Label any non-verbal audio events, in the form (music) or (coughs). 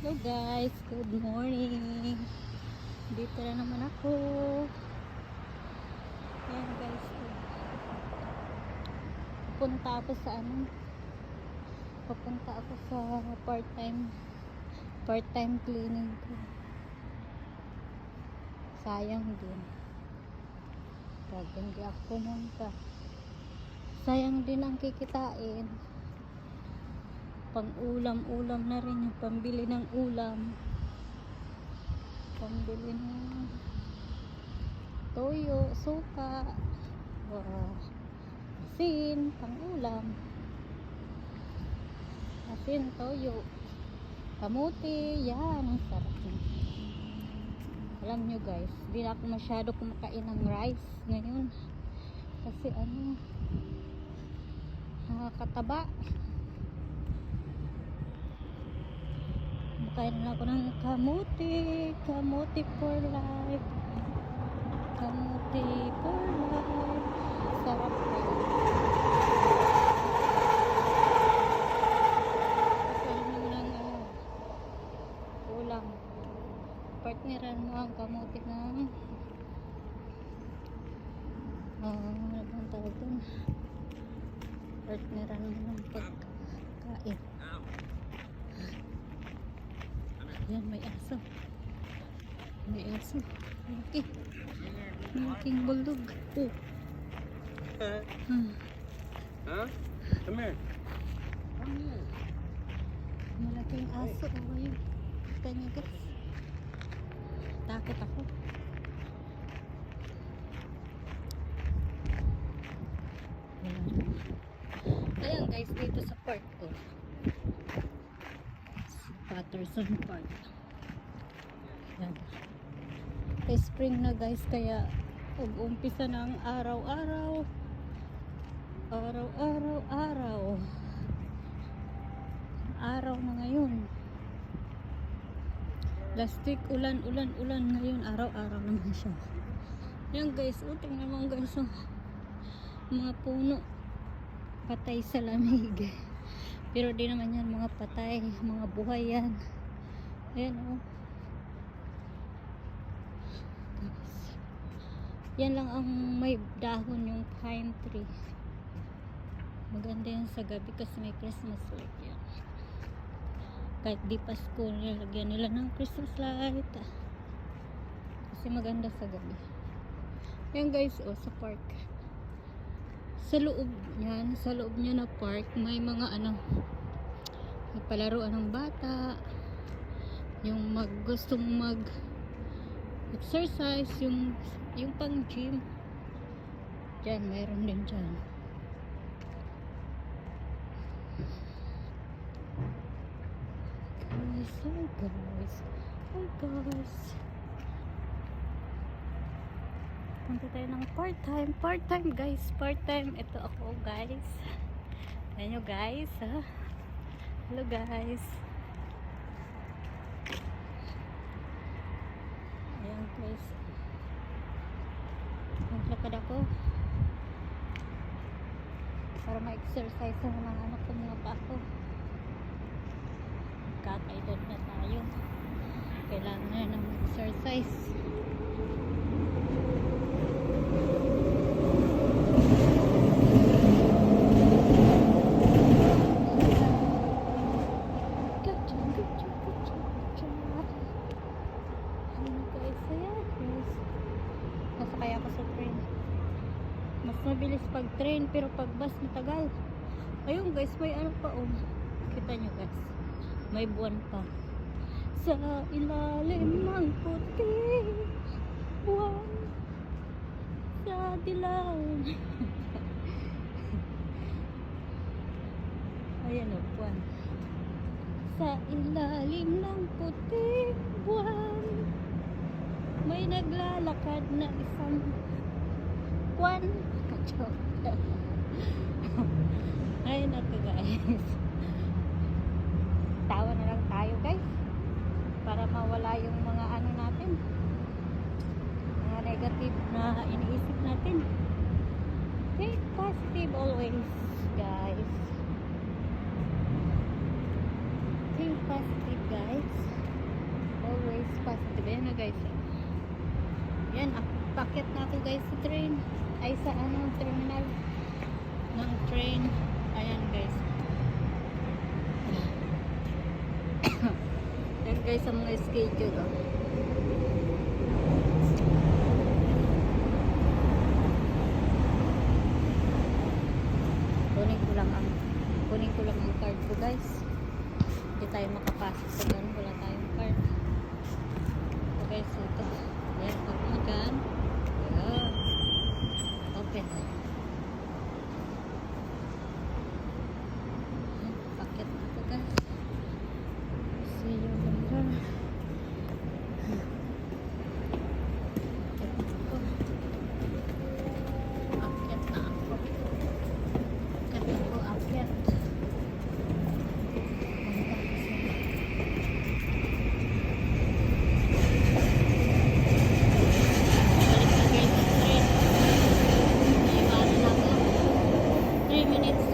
Hello guys, good morning. Dito na naman ako. Ayan guys. Pupunta ako sa ano? Pupunta ako sa part-time part-time cleaning ko. Sayang din. Pag hindi ako pumunta. Sayang din ang kikitain pang ulam ulam na rin yung pambili ng ulam. Pambili ng toyo, suka uh, asin, pang ulam asin, toyo kamuti, yan ang sarap alam nyo guys di ako masyado kumakain ng rice ngayon. Kasi ano nakakataba Kain na ako ng kamuti. Kamuti for life. Kamuti for life. Sarap po. Ano. Partneran mo ang kamuti ng ah, ano bang tawag dun? Partneran mo ng pagkain. Yan, may aso. May aso. Malaki. Malaking bulldog. Oh. Hmm. Huh? Come here. Come here. Malaking aso. Ayun. Kita niyo guys. Takot ako. Ayan. Ayan guys, dito sa park ko. Patterson Park. Yan. Eh, spring na guys, kaya ug-umpisa na ang araw-araw. Araw-araw, araw. Araw na ngayon. Last week, ulan, ulan, ulan. Ngayon, araw-araw naman siya. Yan guys, uting naman guys. Oh. Mga puno. Patay sa lamig. (laughs) Pero di naman yan mga patay, mga buhay yan. Ayan o. Oh. Yan lang ang may dahon yung pine tree. Maganda yan sa gabi kasi may Christmas light yan. Kahit di Pasko, nilagyan nila ng Christmas light. Kasi maganda sa gabi. Yan guys, oh, sa park sa loob niyan, sa loob niya na park, may mga ano, may palaruan ng bata, yung mag, gustong mag exercise, yung, yung pang gym, dyan, mayroon din dyan. Guys, oh guys, oh guys. Punta tayo ng part-time. Part-time, guys. Part-time. Ito ako, guys. Ayan nyo, guys. Ha? Hello, guys. Ayan, guys. Maglakad ako. Para ma-exercise ang mga anak ko mga pa ako. Kakaedad na tayo. Kailangan ng exercise. Gotcha, gotcha, gotcha, gotcha. Ano guys, ayan guys. Nasakay ako sa train. Mas mabilis pag train pero pag bus matagal. Ayun guys, may ano pa um. Kita nyo guys. May buwan pa. Sa ilalim ng puti. Buwan. Sa dilaw. (laughs) Ayan o, buwan. Sa ilalim ng puting buwan May naglalakad na isang kwan Joke. (laughs) Ay naku guys. Tawa na lang tayo guys. Para mawala yung mga ano natin. Mga negative na iniisip natin. Think positive always guys. Think positive guys. Positive. Ayan na guys. Yan, ak- packet na ako guys sa train. Ay sa ano, terminal ng train. Ayan guys. (coughs) Yan guys ang mga schedule. Oh. Kunin ko lang ang kunin ko lang ang card ko guys. Hindi tayo makapasok minutes